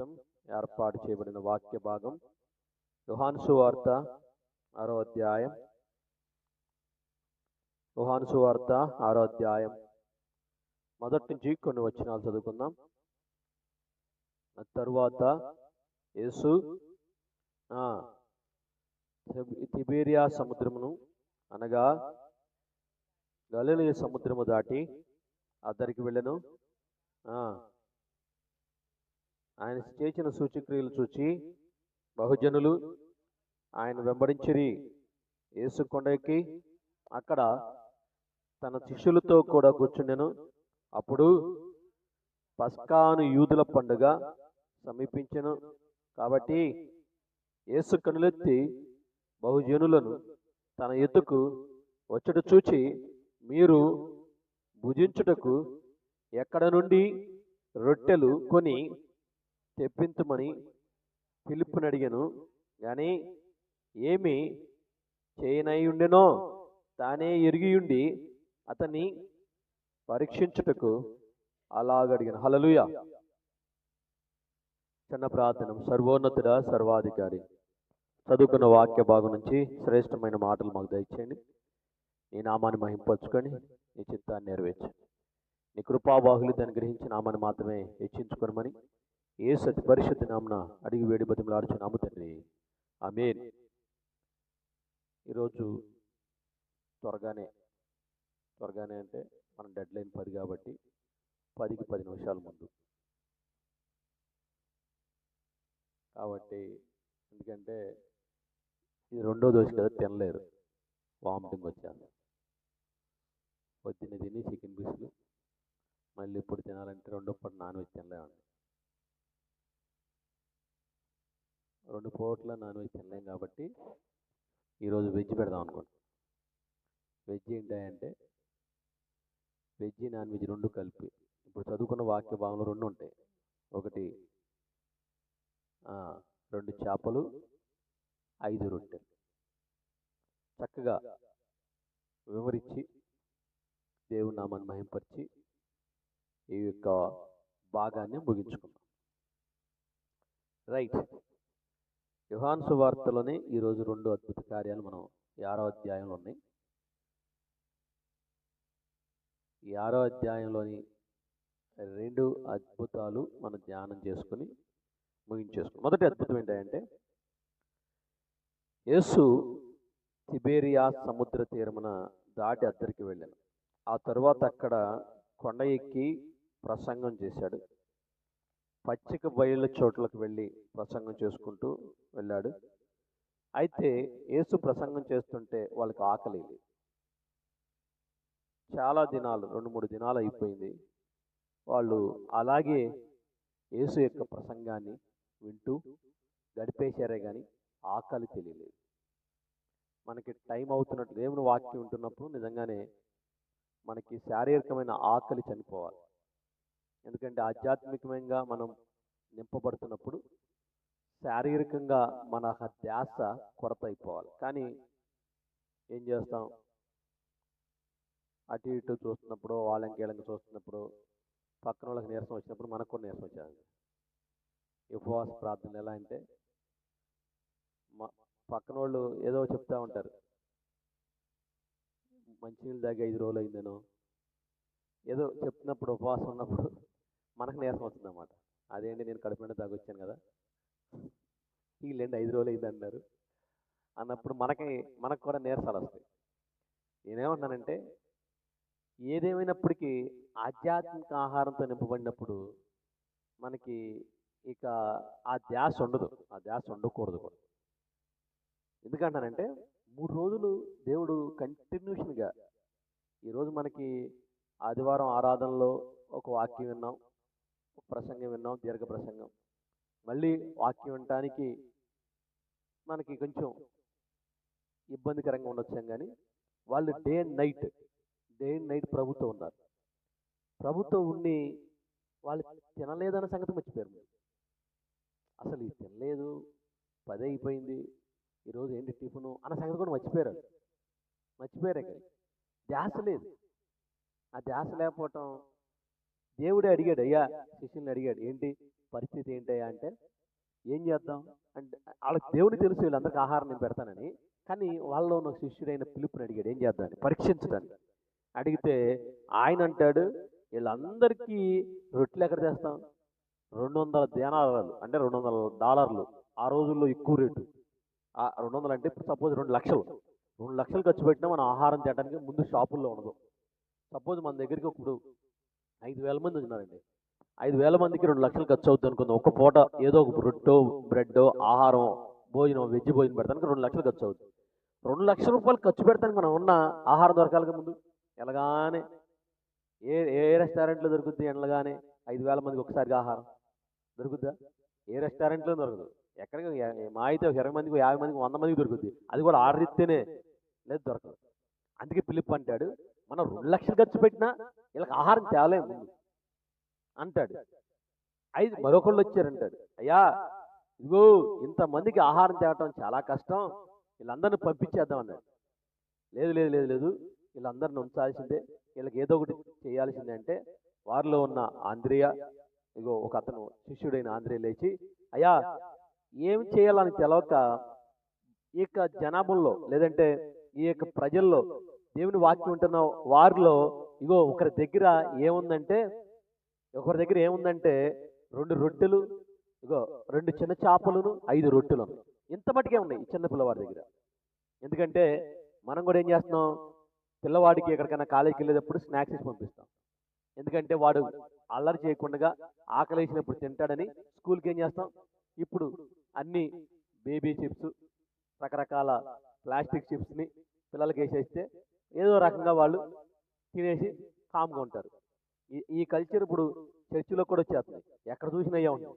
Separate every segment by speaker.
Speaker 1: నిమిత్తం ఏర్పాటు చేయబడిన వాక్య భాగం యుహాన్సు వార్త ఆరో అధ్యాయం. యుహాన్సు వార్త ఆరో అధ్యాయం. మొదటి నుంచి కొన్ని వచనాలు చదువుకుందాం. తరువాత యేసు తిబేరియా సముద్రమును అనగా గలిలయ సముద్రము దాటి అద్దరికి వెళ్ళను. ఆ, ఆయన చేసిన సూచక్రియలు చూచి బహుజనులు ఆయన వెంబడించిరి. యేసు అక్కడ తన శిష్యులతో కూడా కూర్చుండెను. అప్పుడు పస్కాను యూదుల పండుగ సమీపించను. కాబట్టి యేసు కనులెత్తి బహుజనులను తన ఎత్తుకు వచ్చుట చూచి మీరు భుజించుటకు ఎక్కడ నుండి రొట్టెలు కొని తెప్పించమని పిలుపునడిగాను కానీ ఏమి? చేయనయుండెనో తానే ఎరిగియుండి అతన్ని పరీక్షించుటకు అలాగడిగిన. హలలుయ చిన్న ప్రార్థన. సర్వోన్నతుడ సర్వాధికారి. చదువుకున్న వాక్య భాగం నుంచి శ్రేష్టమైన మాటలు మాకు దయచేయండి. నీ నామాన్ని మహింపరచుకొని నీ చిత్తాన్ని నెరవేర్చండి నీ కృపాబాహులు దాన్ని గ్రహించి నామాన్ని మాత్రమే హెచ్చించుకోనమని ఏ సతి పరిశుద్ధి నామన అడిగి వేడి బతిమలాడుచు నాము తండ్రి. ఆమెన్. ఈరోజు త్వరగానే త్వరగానే అంటే మన డెడ్ లైన్ పది కాబట్టి పదికి పది నిమిషాల ముందు. కాబట్టి ఎందుకంటే ఇది రెండో దోశ కదా తినలేరు. వామిటింగ్ వచ్చాను పొద్దున్న తిని చికెన్ పీసులు మళ్ళీ ఇప్పుడు తినాలంటే రెండో పూట నాన్ వెజ్ తినలేమండి. రెండు పూట్ల నాన్ వెజ్ తినలేం కాబట్టి ఈరోజు వెజ్ పెడదాం అనుకుంటున్నాం. వెజ్ ఏంటంటే వెజ్ నాన్ వెజ్ రెండు కలిపి. ఇప్పుడు చదువుకున్న వాక్య భావంలో రెండు ఉంటాయి. ఒకటి రెండు చేపలు ఐదు రొట్టెలు. చక్కగా వివరించి దేవుని నామాన్ని మహింపరిచి ఈ యొక్క భాగాన్ని ముగించుకుందాం. రైట్. యుహాన్ సువార్తలోనే ఈరోజు రెండు అద్భుత కార్యాలు మనం ఈ ఆరో అధ్యాయంలో ఉన్నాయి. ఈ ఆరో అధ్యాయంలోని రెండు అద్భుతాలు మనం ధ్యానం చేసుకుని ముగించేసుకుని మొదటి అద్భుతం ఏంటంటే యేసు తిబేరియా సముద్ర తీరమున దాటి అద్దరికి వెళ్ళాను ఆ తర్వాత అక్కడ కొండ ఎక్కి ప్రసంగం చేశాడు. పచ్చిక బయళ్ళ చోట్లకు వెళ్ళి ప్రసంగం చేసుకుంటూ వెళ్ళాడు. అయితే యేసు ప్రసంగం చేస్తుంటే వాళ్ళకి ఆకలి చాలా దినాలు రెండు మూడు దినాలు అయిపోయింది. వాళ్ళు అలాగే యేసు యొక్క ప్రసంగాన్ని వింటూ గడిపేశారే కానీ ఆకలి తెలియలేదు. మనకి టైం అవుతున్నట్టు దేవుని వాక్యం ఉంటున్నప్పుడు నిజంగానే మనకి శారీరకమైన ఆకలి చనిపోవాలి. ఎందుకంటే ఆధ్యాత్మికంగా మనం నింపబడుతున్నప్పుడు శారీరకంగా మన ధ్యాస కొరత అయిపోవాలి కానీ ఏం చేస్తాం? అటు ఇటు చూస్తున్నప్పుడు వాళ్ళకి చూస్తున్నప్పుడు పక్కన వాళ్ళకి నీరసం వచ్చినప్పుడు మనకు కూడా నీరసం వచ్చేది ఈ ఉపవాస ప్రార్థన ఎలా అంటే మా పక్కన వాళ్ళు ఏదో చెప్తా ఉంటారు. మంచినీళ్ళు తాగి ఐదు రోజులు అయిందనో ఏదో చెప్తున్నప్పుడు ఉపవాసం ఉన్నప్పుడు మనకు నీరసం వస్తుందన్నమాట. అదేంటి నేను కడుపు నిండా తాగొచ్చాను కదా. వీళ్ళేంటి ఐదు రోజులు అయింది అన్నారు. అన్నప్పుడు మనకి మనకు కూడా నీరసాలు వస్తాయి. నేనేమంటున్నానంటే ఏదేమైనప్పటికీ ఆధ్యాత్మిక ఆహారంతో నింపబడినప్పుడు మనకి ఇక ఆ ధ్యాస ఉండదు. ఆ ధ్యాస ఉండకూడదు కూడా. ఎందుకంటానంటే మూడు రోజులు దేవుడు కంటిన్యూషన్గా ఈరోజు మనకి ఆదివారం ఆరాధనలో ఒక వాక్యం విన్నాం. ప్రసంగం విన్నాం దీర్ఘ ప్రసంగం. మళ్ళీ వాక్యం వినటానికి మనకి కొంచెం ఇబ్బందికరంగా ఉండొచ్చాం కానీ వాళ్ళు day and night day and night ప్రభుత్వం ఉన్నారు. ప్రభుత్వం ఉండి వాళ్ళు తినలేదన్న సంగతి మర్చిపోయారు మీరు. అసలు ఇది తినలేదు పది అయిపోయింది ఈరోజు ఏంటి టిఫిను అన్న సంగతి కూడా మర్చిపోయారు మర్చిపోయారు మర్చిపోయారే కానీ. ధ్యాస లేదు. ఆ ధ్యాస లేకపోవటం దేవుడే అడిగాడు అయ్యా శిష్యుని అడిగాడు ఏంటి పరిస్థితి ఏంటయ్యా? అంటే ఏం చేద్దాం? అంటే వాళ్ళకి దేవుని తెలుసు వీళ్ళందరికీ ఆహారం నేను పెడతానని. కానీ వాళ్ళలో ఉన్న శిష్యుడైన పిలుపుని అడిగాడు ఏం చేద్దామని పరీక్షించడానికి. అడిగితే ఆయన అంటాడు వీళ్ళందరికీ రొట్టెలు ఎక్కడ తెస్తాం? రెండు వందల దేనారాలు అంటే రెండు వందల డాలర్లు ఆ రోజుల్లో ఎక్కువ రేటు. ఆ రెండు వందలు అంటే సపోజ్ రెండు లక్షలు. రెండు లక్షలు ఖర్చు పెట్టినా మనం ఆహారం తినడానికి ముందు షాపుల్లో ఉండదు. సపోజ్ మన దగ్గరికి ఇప్పుడు ఐదు వేల మంది ఉన్నారండి. ఐదు వేల మందికి రెండు లక్షలు ఖర్చు అవుతుంది అనుకుందాం ఒక పూట ఏదో ఒక రొట్టో బ్రెడ్ ఆహారం భోజనం వెజ్ భోజనం పెడతానికి రెండు లక్షలు ఖర్చు అవుతుంది రెండు లక్షల రూపాయలు ఖర్చు పెడతానికి మనం ఉన్న ఆహారం దొరకాలిగా ముందు. ఎలాగానే ఏ ఏ రెస్టారెంట్లో దొరుకుద్ది ఎలాగానే ఐదు వేల మందికి ఒకసారిగా ఆహారం దొరుకుద్దా? ఏ రెస్టారెంట్లో దొరకదు. ఎక్కడికి మా అయితే ఒక ఇరవై మందికి యాభై మందికి వంద మందికి దొరుకుద్ది. అది కూడా ఆర్డర్ ఇస్తేనే లేదు దొరకదు. అందుకే పిలుపు అంటాడు. మనం రెండు లక్షలు ఖర్చు పెట్టినా వీళ్ళకి ఆహారం తేలేము ముందు. అంటాడు. ఐదు మరొకళ్ళు వచ్చారంటాడు. అయ్యా ఇదిగో ఇంతమందికి ఆహారం తేవటం చాలా కష్టం. వీళ్ళందరిని పంపించేద్దాం అన్నాడు. లేదు లేదు లేదు లేదు. వీళ్ళందరిని ఉంచాల్సిందే. వీళ్ళకి ఏదో ఒకటి చేయాల్సిందే అంటే వారిలో ఉన్న ఆంధ్రియ ఇగో ఒక అతను శిష్యుడైన ఆంధ్రియ లేచి అయ్యా ఏం చేయాలని తెలవక ఈ యొక్క జనాభంలో లేదంటే ఈ యొక్క ప్రజల్లో దేవుని వాక్యం ఉంటున్న వారిలో ఇగో ఒకరి దగ్గర ఏముందంటే ఒకరి దగ్గర ఏముందంటే రెండు రొట్టెలు ఇగో రెండు చిన్న చేపలను ఐదు రొట్టెలు ఇంత మటుకే ఉన్నాయి చిన్న పిల్లవాడి దగ్గర. ఎందుకంటే మనం కూడా ఏం చేస్తున్నాం? పిల్లవాడికి ఎక్కడికైనా కాలేజీకి వెళ్ళేటప్పుడు స్నాక్స్ ఇచ్చి పంపిస్తాం. ఎందుకంటే వాడు అల్లరి చేయకుండా ఆకలి వేసినప్పుడు తింటాడని స్కూల్కి ఏం చేస్తాం? ఇప్పుడు అన్ని బేబీ చిప్స్ రకరకాల ప్లాస్టిక్ చిప్స్ని పిల్లలకి వేసేస్తే ఏదో రకంగా వాళ్ళు తినేసి కామ్గా ఉంటారు. ఈ ఈ కల్చర్ ఇప్పుడు చర్చిలో కూడా వచ్చేస్తుంది ఎక్కడ చూసినా అయ్యా ఉన్నాయి.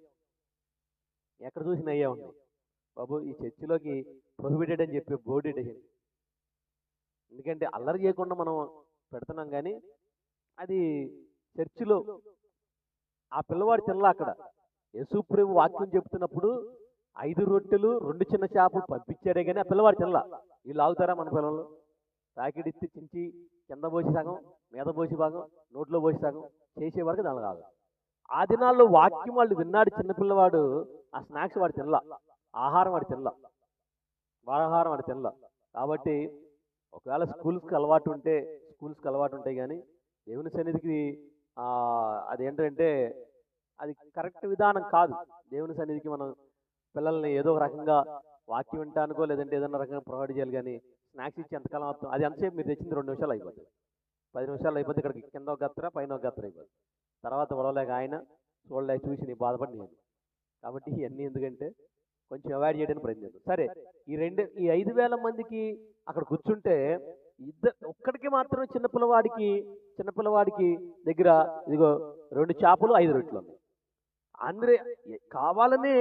Speaker 1: ఎక్కడ చూసినా అయ్యా ఉన్నాయి. బాబు ఈ చర్చిలోకి ప్రొహిబిటెడ్ అని చెప్పి బోర్డు పెట్టేసింది ఎందుకంటే అల్లరి చేయకుండా మనం పెడుతున్నాం కానీ అది చర్చిలో ఆ పిల్లవాడు తినలా అక్కడ. యేసుప్రేమ వాక్యం చెప్తున్నప్పుడు ఐదు రొట్టెలు రెండు చిన్న చేపలు పంపించారే కానీ ఆ పిల్లవాడు తినలా. వీళ్ళు ఆగుతారా మన పిల్లలు? రాకెట్ ఇచ్చి చించి కింద పోసి సగం మీద పోసి భాగం నోట్లో పోసి సగం చేసే వరకు దాని కాదు. ఆ దినాల్లో వాక్యం వాళ్ళు విన్నాడు చిన్నపిల్లవాడు ఆ స్నాక్స్ వాడు తినలా ఆహారం వాడు తినలా ఆహారం వాడు తినలా. కాబట్టి ఒకవేళ స్కూల్స్కి అలవాటు ఉంటే స్కూల్స్కి అలవాటు ఉంటాయి కానీ దేవుని సన్నిధికి అదేంటంటే అది కరెక్ట్ విధానం కాదు. దేవుని సన్నిధికి మనం పిల్లల్ని ఏదో రకంగా వాక్యం వింటానుకో లేదంటే ఏదైనా రకంగా ప్రొవైడ్ చేయాలి కానీ స్నాక్స్ ఇచ్చి ఎంతకాలం అవుతుంది? అది ఎంతసేపు మీరు తెచ్చింది రెండు నిమిషాలు అయిపోతుంది పది నిమిషాలు అయిపోతే ఇక్కడికి కింద ఒక గత్ర పైన ఒక గత్ర అయిపోతుంది తర్వాత గొడవలేక ఆయన చూడలేక చూసి నీ బాధపడి నేను. కాబట్టి ఇవన్నీ ఎందుకంటే కొంచెం అవాయిడ్ చేయడానికి ప్రయత్నిద్దాం. సరే ఈ రెండు ఈ ఐదు వేల మందికి అక్కడ కూర్చుంటే ఇద్దరు ఒక్కడికి మాత్రం చిన్నపిల్లవాడికి చిన్నపిల్లవాడికి దగ్గర ఇదిగో రెండు చేపలు ఐదు రొట్టెలు ఉన్నాయి. అందరే కావాలనే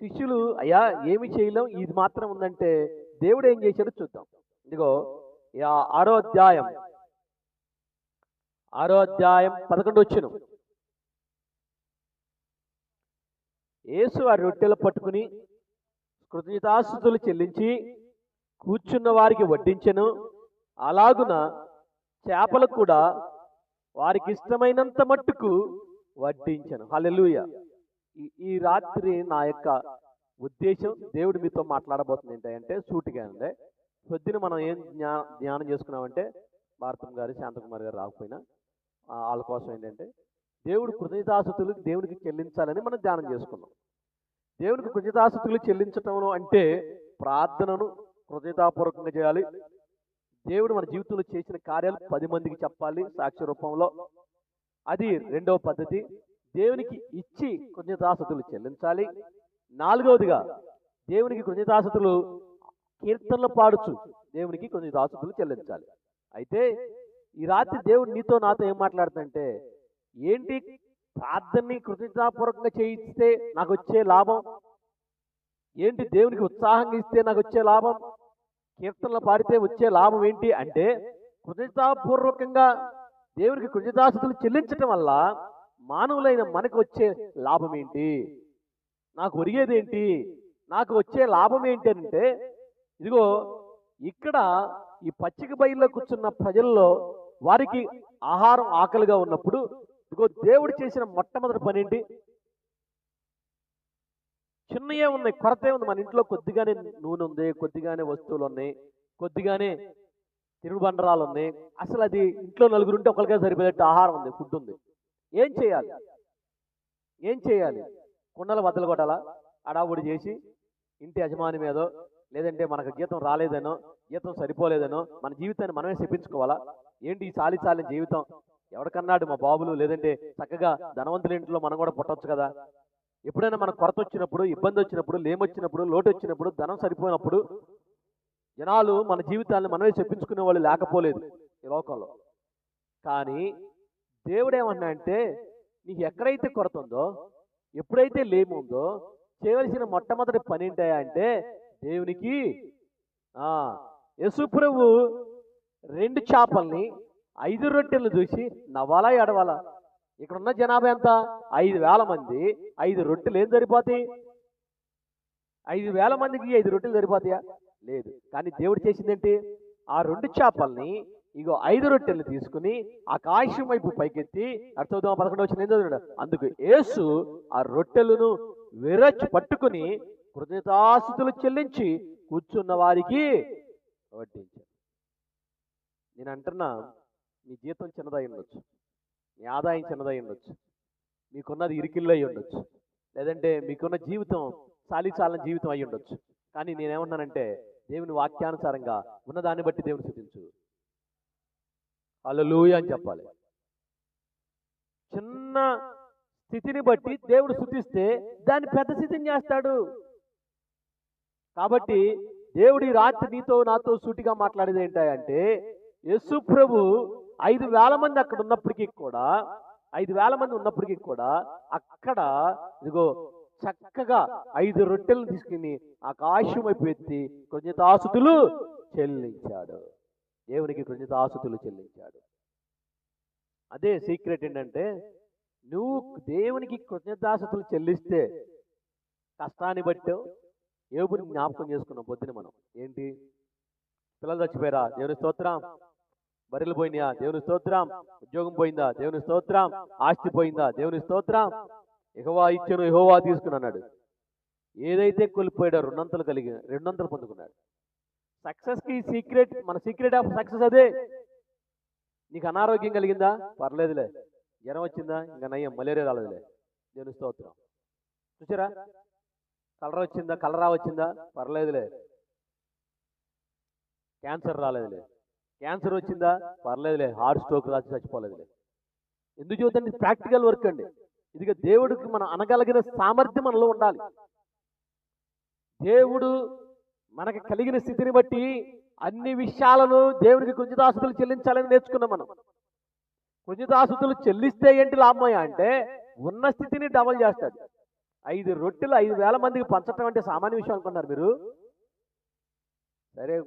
Speaker 1: శిష్యులు అయ్యా ఏమి చేయలేం ఇది మాత్రం ఉందంటే దేవుడు ఏం చేశాడో చూద్దాం. ఇదిగో ఈ ఆ- ఆరో అధ్యాయం. ఆరో అధ్యాయం పదకొండు వచ్చును. యేసు ఆ రొట్టెలు పట్టుకుని కృతజ్ఞతాస్థుతులు చెల్లించి కూర్చున్న వారికి వడ్డించెను. అలాగున చేపలు కూడా వారికి ఇష్టమైనంత మట్టుకు వడ్డించను. హలెలుయ ఈ ఈ రాత్రి నా యొక్క ఉద్దేశం దేవుడు మీతో మాట్లాడబోతుంది ఏంటంటే సూటిగా అంటే పొద్దున మనం ఏం జ్ఞా ధ్యానం చేసుకున్నామంటే భారతం గారు శాంతకుమార్ గారు రాకపోయినా వాళ్ళ కోసం ఏంటంటే దేవుడు కృతజ్ఞతాసుతులు దేవునికి చెల్లించాలని మనం ధ్యానం చేసుకున్నాం. దేవునికి కృతజ్ఞతాసుతులు చెల్లించటంలో అంటే ప్రార్థనను కృతజ్ఞతాపూర్వకంగా చేయాలి. దేవుడు మన జీవితంలో చేసిన కార్యాలు పది మందికి చెప్పాలి సాక్ష్య రూపంలో. అది రెండవ పద్ధతి. దేవునికి ఇచ్చి కృతజ్ఞతాసుతులు చెల్లించాలి. నాలుగవదిగా దేవునికి కృతజ్ఞతాసుతులు కీర్తనలు పాడుచు దేవునికి కృతజ్ఞతాసుతులు చెల్లించాలి. అయితే ఈ రాత్రి దేవుడు నీతో నాతో ఏం మాట్లాడుతుంటే ఏంటి ప్రార్థనని కృతజ్ఞతాపూర్వకంగా చేయిస్తే నాకు వచ్చే లాభం? ఏంటి దేవునికి ఉత్సాహంగా ఇస్తే నాకు వచ్చే లాభం? కీర్తనలు పాడితే వచ్చే లాభం ఏంటి అంటే కృతజ్ఞతాపూర్వకంగా దేవునికి కృతజ్ఞతాసులు చెల్లించటం వల్ల మానవులైన మనకు వచ్చే లాభం ఏంటి? నాకు ఒరిగేది ఏంటి నాకు వచ్చే లాభం ఏంటి అంటే ఇదిగో ఇక్కడ ఈ పచ్చిక బయల్లో కూర్చున్న ప్రజల్లో వారికి ఆహారం ఆకలిగా ఉన్నప్పుడు ఇదిగో దేవుడు చేసిన మొట్టమొదటి పని ఏంటి చిన్నయే ఉన్నాయి కొరతే ఉంది. మన ఇంట్లో కొద్దిగానే నూనె ఉంది కొద్దిగానే వస్తువులు ఉన్నాయి కొద్దిగానే తిరుగుబండరాలు ఉన్నాయి. అసలు అది ఇంట్లో నలుగురు ఉంటే ఒకరికే సరిపోయేట్టు ఆహారం ఉంది ఫుడ్ ఉంది. ఏం చేయాలి? ఏం చేయాలి? కుండలు బద్దలు కొట్టాల? అడావుడి చేసి ఇంటి యజమాని మీదో లేదంటే మనకు జీతం రాలేదనో జీతం సరిపోలేదనో మన జీవితాన్ని మనమే చెప్పించుకోవాలా? ఏంటి ఈ చాలి చాలిన జీవితం? ఎవరికన్నాడు మా బాబులు? లేదంటే చక్కగా ధనవంతుల ఇంట్లో మనం కూడా పుట్టవచ్చు కదా? ఎప్పుడైనా మనకు కొరత వచ్చినప్పుడు ఇబ్బంది వచ్చినప్పుడు లేమొచ్చినప్పుడు లోటు వచ్చినప్పుడు ధనం సరిపోయినప్పుడు జనాలు మన జీవితాన్ని మనమే చెప్పించుకునే వాళ్ళు లేకపోలేదు ఈ లోకంలో. కానీ దేవుడు ఏమన్నా అంటే నీకు ఎక్కడైతే కొరత ఉందో ఎప్పుడైతే లేముందో చేయవలసిన మొట్టమొదటి పని ఏంటయా అంటే దేవునికి యశుప్రభు రెండు చేపల్ని ఐదు రొట్టెలు చూసి నవ్వాలా ఎడవాలా ఇక్కడ ఉన్న జనాభా ఎంత? ఐదు వేల మంది. ఐదు రొట్టెలు ఏం సరిపోతాయి? ఐదు వేల మందికి ఐదు రొట్టెలు సరిపోతాయా? లేదు. కానీ దేవుడు చేసిందేంటి ఆ రెండు చేపల్ని ఇగో ఐదు రొట్టెలు తీసుకుని ఆకాశం వైపు పైకెత్తి అర్థం పదకొండు వచ్చిన ఏం చదివాడు? అందుకు యేసు ఆ రొట్టెలను విరచి పట్టుకుని కృతజ్ఞతాస్తుతులు చెల్లించి కూర్చున్న వారికి వడ్డించాడు. నేను అంటున్నా మీ జీతం చిన్నదై ఉండొచ్చు. మీ ఆదాయం చిన్నదై ఉండొచ్చు. మీకున్నది ఇరికిల్లో అయి ఉండొచ్చు. లేదంటే మీకున్న జీవితం చాలీచాలని జీవితం అయి ఉండొచ్చు. కానీ నేనేమన్నానంటే దేవుని వాక్యానుసారంగా ఉన్నదాన్ని బట్టి దేవుని స్థుతించు. అలలుయ అని చెప్పాలి. చిన్న స్థితిని బట్టి దేవుడు శుద్ధిస్తే దాన్ని పెద్ద స్థితిని చేస్తాడు. కాబట్టి దేవుడి రాత్రి నీతో నాతో సూటిగా మాట్లాడేది ఏంటంటే యేసు ప్రభు ఐదు వేల మంది అక్కడ ఉన్నప్పటికీ కూడా ఐదు వేల మంది ఉన్నప్పటికీ కూడా అక్కడ ఇదిగో చక్కగా ఐదు రొట్టెలను తీసుకుని ఆకాశం వైపు ఎత్తి కృతజ్ఞతాసుతులు చెల్లించాడు. దేవునికి కృతజ్ఞతాసుతులు చెల్లించాడు. అదే సీక్రెట్ ఏంటంటే నువ్వు దేవునికి కృతజ్ఞతాసుతులు చెల్లిస్తే కష్టాన్ని బట్టి ఏబుని జ్ఞాపకం చేసుకున్నాం పొద్దున మనం. ఏంటి? పిల్లలు చచ్చిపోయారా? దేవుని స్తోత్రం. బర్రెలు పోయినాయా? దేవుని స్తోత్రం. ఉద్యోగం పోయిందా? దేవుని స్తోత్రం. ఆస్తి పోయిందా? దేవుని స్తోత్రం. యెహోవా ఇచ్చాను యెహోవా తీసుకున్నాడు ఏదైతే కోల్పోయాడో రెండంతలు కలిగి రెండంతలు పొందుకున్నాడు. సక్సెస్కి సీక్రెట్ మన సీక్రెట్ ఆఫ్ సక్సెస్ అదే. నీకు అనారోగ్యం కలిగిందా? పర్లేదులే. జ్వరం వచ్చిందా? ఇంకా నయ్యం మలేరియా రాలేదులే. నేను స్తోత్రం. చూసారా? కలర్ వచ్చిందా? కలరా వచ్చిందా? పర్లేదులే. క్యాన్సర్ రాలేదులే. క్యాన్సర్ వచ్చిందా? పర్లేదులే. హార్ట్ స్ట్రోక్ రాసి చచ్చిపోలేదులే. ఎందుకు చూద్దండి ప్రాక్టికల్ వర్క్ అండి. ఇదిగా దేవుడికి మనం అనగలిగిన సామర్థ్యం మనలో ఉండాలి. దేవుడు మనకు కలిగిన స్థితిని బట్టి అన్ని విషయాలను దేవునికి కృతజ్ఞతాసుతులు చెల్లించాలని నేర్చుకున్నాం మనం. కృతజ్ఞతాసుతులు చెల్లిస్తే ఏంటి లాభమయ్య అంటే ఉన్న స్థితిని డబల్ చేస్తాడు. ఐదు రొట్టెలు ఐదు వేల మందికి పంచటం అంటే సామాన్య విషయం అనుకున్నారు మీరు? సరే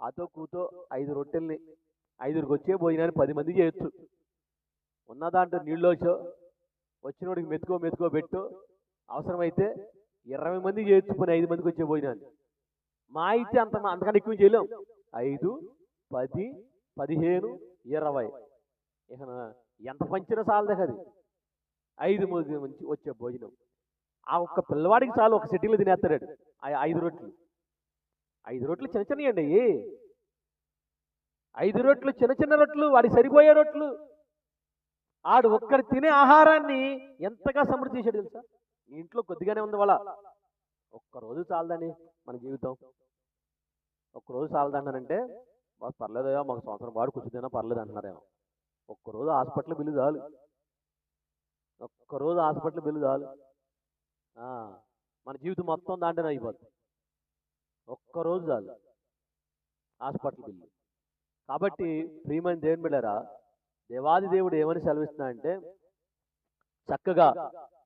Speaker 1: ఆతో కూతో ఐదు రొట్టెల్ని ఐదురికి వచ్చే భోజనాన్ని పది మంది చేయొచ్చు. ఉన్న దాంట్లో నీళ్ళు వచ్చో వచ్చినోడికి మెతుకో మెతుకో పెట్టు. అవసరమైతే ఇరవై మంది చేయొచ్చు పోనీ ఐదు మందికి వచ్చే భోజనాన్ని. మా అయితే అంత అంతకన్నా ఎక్కువ చేయలేం. ఐదు పది పదిహేను ఇరవై. ఇక ఎంత పంచినా చాలదే అది. ఐదు మంది మంచి వచ్చే భోజనం. ఆ ఒక్క పిల్లవాడికి చాలు ఒక సిటీలో తినేస్తాడు ఆ ఐదు రొట్లు ఐదు రొట్లు చిన్న చిన్నయండి ఐదు రొట్లు చిన్న చిన్న రొట్లు వాడికి సరిపోయే రొట్లు ఆడు ఒక్కడు తినే ఆహారాన్ని ఎంతగా సమృద్ధి చేశాడు తెలుసా? ఇంట్లో కొద్దిగానే ఉంది వాళ్ళ ఒక్కరోజు చాలదని మన జీవితం. ఒక్కరోజు చాలదంటానంటే మాకు పర్లేదయా మాకు సంవత్సరం పాటు కూర్చుదైనా పర్లేదు అంటున్నారేమో. ఒక్కరోజు హాస్పిటల్ బిల్లు చాలు. ఒక్కరోజు హాస్పిటల్ బిల్లు చాలు. మన జీవితం మొత్తం దాంట్లోనే అయిపోతుంది ఒక్కరోజు చాలు హాస్పిటల్ బిల్లు. కాబట్టి ప్రియమైన దేవుని బిడ్డారా దేవాది దేవుడు ఏమని సెలవిస్తున్నా అంటే చక్కగా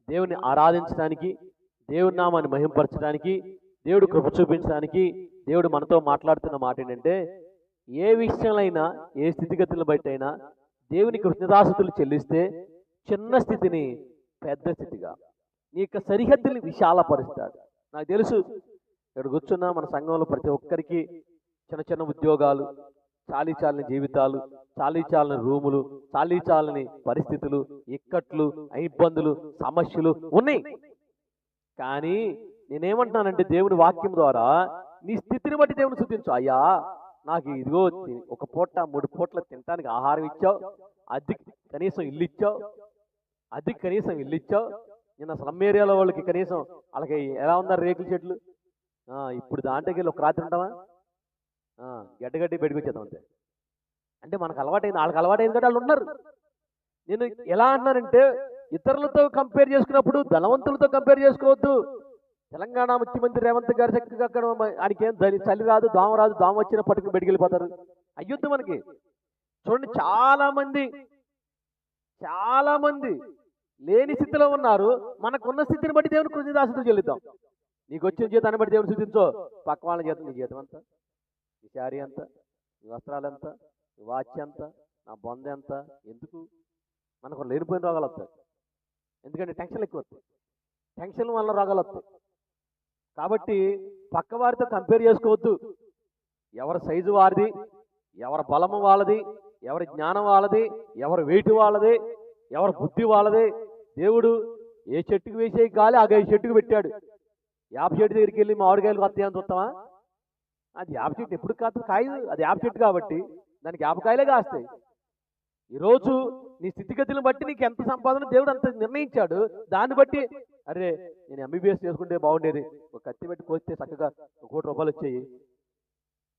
Speaker 1: దేవుని ఆరాధించడానికి దేవుడి నామాన్ని మహింపరచడానికి దేవుడు కృప చూపించడానికి దేవుడు మనతో మాట్లాడుతున్న మాట ఏంటంటే ఏ విషయంలో ఏ స్థితిగతులను బట్టి అయినా దేవుని కృతజ్ఞతాసుతులు చెల్లిస్తే చిన్న స్థితిని పెద్ద స్థితిగా నీ యొక్క సరిహద్దుని విశాలపరుస్తాడు. నాకు తెలుసు ఇక్కడ కూర్చున్న మన సంఘంలో ప్రతి ఒక్కరికి చిన్న చిన్న ఉద్యోగాలు చాలీ చాలని జీవితాలు చాలీ చాలని రూములు చాలీ చాలని పరిస్థితులు ఇక్కట్లు ఇబ్బందులు సమస్యలు ఉన్నాయి. కానీ నేనేమంటున్నానంటే దేవుని వాక్యం ద్వారా నీ స్థితిని బట్టి దేవుని శుద్ధించు. అయ్యా నాకు ఇదిగో ఒక పూట మూడు పూట్ల తినడానికి ఆహారం ఇచ్చావు అది కనీసం ఇల్లు ఇచ్చావు అది కనీసం ఇల్లు ఇచ్చావు. నిన్న స్లమ్ ఏరియాలో వాళ్ళకి కనీసం వాళ్ళకి ఎలా ఉన్నారు రేకుల చెట్లు ఇప్పుడు దాంట్లోకి వెళ్ళి ఒక రాత్రి ఉంటామా గడ్డగడ్డి బయటకు వచ్చేద్దాం అంతే. అంటే మనకు అలవాటైంది వాళ్ళకి అలవాటైంది కాబట్టి వాళ్ళు ఉన్నారు. నేను ఎలా అంటున్నానంటే ఇతరులతో కంపేర్ చేసుకున్నప్పుడు ధనవంతులతో కంపేర్ చేసుకోవద్దు. తెలంగాణ ముఖ్యమంత్రి రేవంత్ గారు చక్కగా అక్కడ ఆయనకేం ధని చలి రాదు దోమ రాదు దోమ వచ్చిన పట్టుకుని బయటికి అయ్యొద్దు మనకి. చూడండి చాలా మంది చాలా మంది లేని స్థితిలో ఉన్నారు. మనకున్న స్థితిని బట్టి దేవుని కృతజ్ఞతాస్తులు చెల్లిద్దాం. నీకు వచ్చిన జీతాన్ని బట్టి దేవుని సూచించో పక్క వాళ్ళ జీతం నీ జీతం ఎంత? నీ శారీ ఎంత? నీ వస్త్రాలు ఎంత? నీ వాచ్ ఎంత? నా బొంద ఎంత? ఎందుకు? మనకు లేనిపోయిన రోగాలు వస్తాయి. ఎందుకంటే టెన్షన్ ఎక్కువ వస్తాయి టెన్షన్ వల్ల రోగాలు వస్తాయి. కాబట్టి పక్క వారితో కంపేర్ చేసుకోవద్దు. ఎవరి సైజు వారిది ఎవరి బలము వాళ్ళది ఎవరి జ్ఞానం వాళ్ళది ఎవరి వెయిట్ వాళ్ళది ఎవరి బుద్ధి వాళ్ళది. దేవుడు ఏ చెట్టుకు వేసే గాలి ఆ చెట్టుకు పెట్టాడు. యాప చెట్టు దగ్గరికి వెళ్ళి మామిడికాయలు వస్తాయని చూస్తామా అది యాప చెట్టు ఎప్పుడు కాదు కాయదు. అది యాప చెట్టు కాబట్టి దానికి యాపకాయలే కాస్తాయి. ఈరోజు నీ స్థితిగతులను బట్టి నీకు ఎంత సంపాదన దేవుడు అంత నిర్ణయించాడు. దాన్ని బట్టి అరే నేను ఎంబీబీఎస్ చేసుకుంటే బాగుండేది. ఒక కత్తి పెట్టి కోస్తే చక్కగా ఒక కోటి రూపాయలు వచ్చాయి.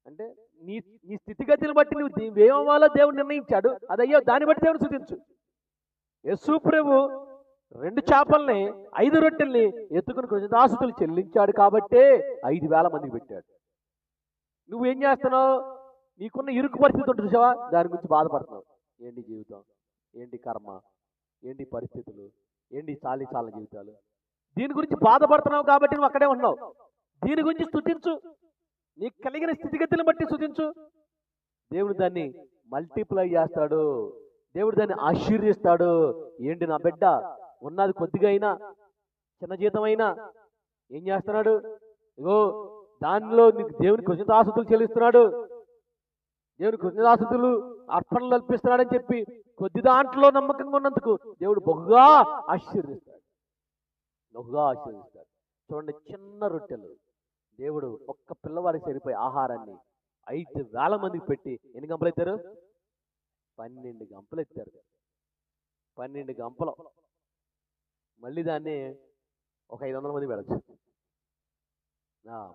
Speaker 1: అంటే నీ నీ స్థితిగతిని బట్టి నువ్వు ఏమవ్వాలో దేవుడు నిర్ణయించాడు. అది అయ్యో దాన్ని బట్టి దేవుడు శుద్ధించు యశు ప్రభు రెండు చేపల్ని ఐదు రొట్టెల్ని ఎత్తుకుని కృతదాసుతులు చెల్లించాడు కాబట్టే ఐదు వేల మందికి పెట్టాడు. నువ్వేం చేస్తున్నావు? నీకున్న ఇరుకు పరిస్థితి ఉంటుంది చూసావా? దాని గురించి బాధపడుతున్నావు. ఏంటి జీవితం? ఏంటి కర్మ? ఏంటి పరిస్థితులు? ఏంటి చాలి చాలా జీవితాలు? దీని గురించి బాధపడుతున్నావు కాబట్టి నువ్వు అక్కడే ఉన్నావు. దీని గురించి స్థుతించు నీకు కలిగిన స్థితిగతులను బట్టి స్థుతించు దేవుడు దాన్ని మల్టిప్లై చేస్తాడు. దేవుడు దాన్ని ఆశీర్దిస్తాడు. ఏంటి నా బిడ్డ? ఉన్నది కొద్దిగా అయినా చిన్న జీతమైనా ఏం చేస్తున్నాడు? ఇగో దానిలో నీకు దేవుని కృతజ్ఞతాసుతులు చెల్లిస్తున్నాడు. దేవుడు కృతజ్ఞతాసుతులు అర్పణలు అల్పిస్తున్నాడని చెప్పి కొద్ది దాంట్లో నమ్మకంగా ఉన్నందుకు దేవుడు బహుగా ఆశీర్దిస్తాడు బహుగా ఆశీర్దిస్తాడు చూడండి చిన్న రొట్టెలు. దేవుడు ఒక్క పిల్లవాడికి సరిపోయే ఆహారాన్ని ఐదు వేల మందికి పెట్టి ఎన్ని గంపలు ఎత్తారు? పన్నెండు గంపలు ఎత్తారు. పన్నెండు గంపలు. మళ్ళీ దాన్ని ఒక ఐదు వందల మంది పెడచ్చు.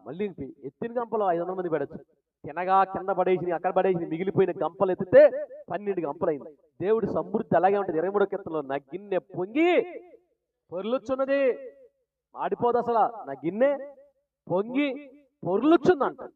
Speaker 1: మళ్ళీ ఎత్తిన గంపలు ఐదు వందల మంది పెడచ్చు. తినగా కింద పడేసి అక్కడ పడేసి మిగిలిపోయిన గంపలు ఎత్తితే పన్నెండు గంపలు అయింది దేవుడి సమృద్ధి అలాగే ఉంటుంది. ఇరవై మూడో కిందలో నా గిన్నె పొంగి పొర్లుచున్నది. ఆడిపోదు అసలు. నా గిన్నె పొంగి పొర్లుచుంది అంటాడు